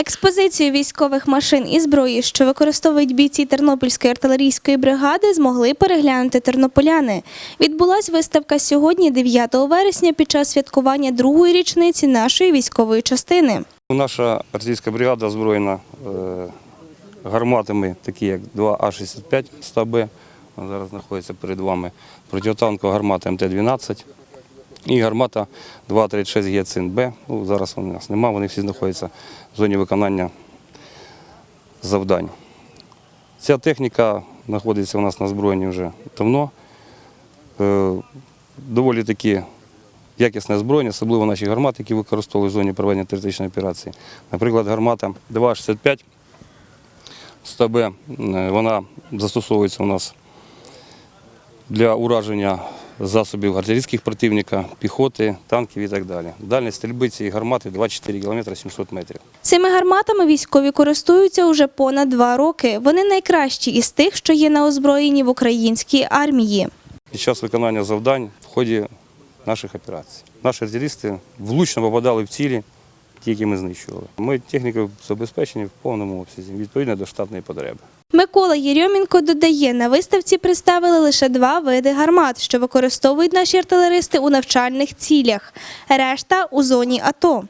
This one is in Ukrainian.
Експозицію військових машин і зброї, що використовують бійці Тернопільської артилерійської бригади, змогли переглянути тернополяни. Відбулась виставка сьогодні, 9 вересня, під час святкування другої річниці нашої військової частини. Наша артилерійська бригада озброєна е, гарматами, такі як 2А65 100Б, вона зараз знаходиться перед вами, протитанкова гармата МТ-12 і гармата 236 гіацин Б. Ну, зараз у нас немає, вони всі знаходяться в зоні виконання завдань. Ця техніка знаходиться у нас на озброєнні вже давно. Е, Доволі таки якісне озброєння, особливо наші гармати, які використовують в зоні проведення терористичної операції. Наприклад, гармата 2,65 100Б, е, вона застосовується у нас для ураження засобів артилерійських противника, піхоти, танків і так далі. Дальність стрільби цієї гармати 24 км 700 метрів. Цими гарматами військові користуються уже понад два роки. Вони найкращі із тих, що є на озброєнні в українській армії. Під час виконання завдань в ході наших операцій. Наші артилеристи влучно попадали в цілі, ті, які ми знищували. Ми технікою забезпечені в повному обсязі, відповідно до штатної потреби. Микола Єрьомінко додає, на виставці представили лише два види гармат, що використовують наші артилеристи у навчальних цілях. Решта у зоні АТО.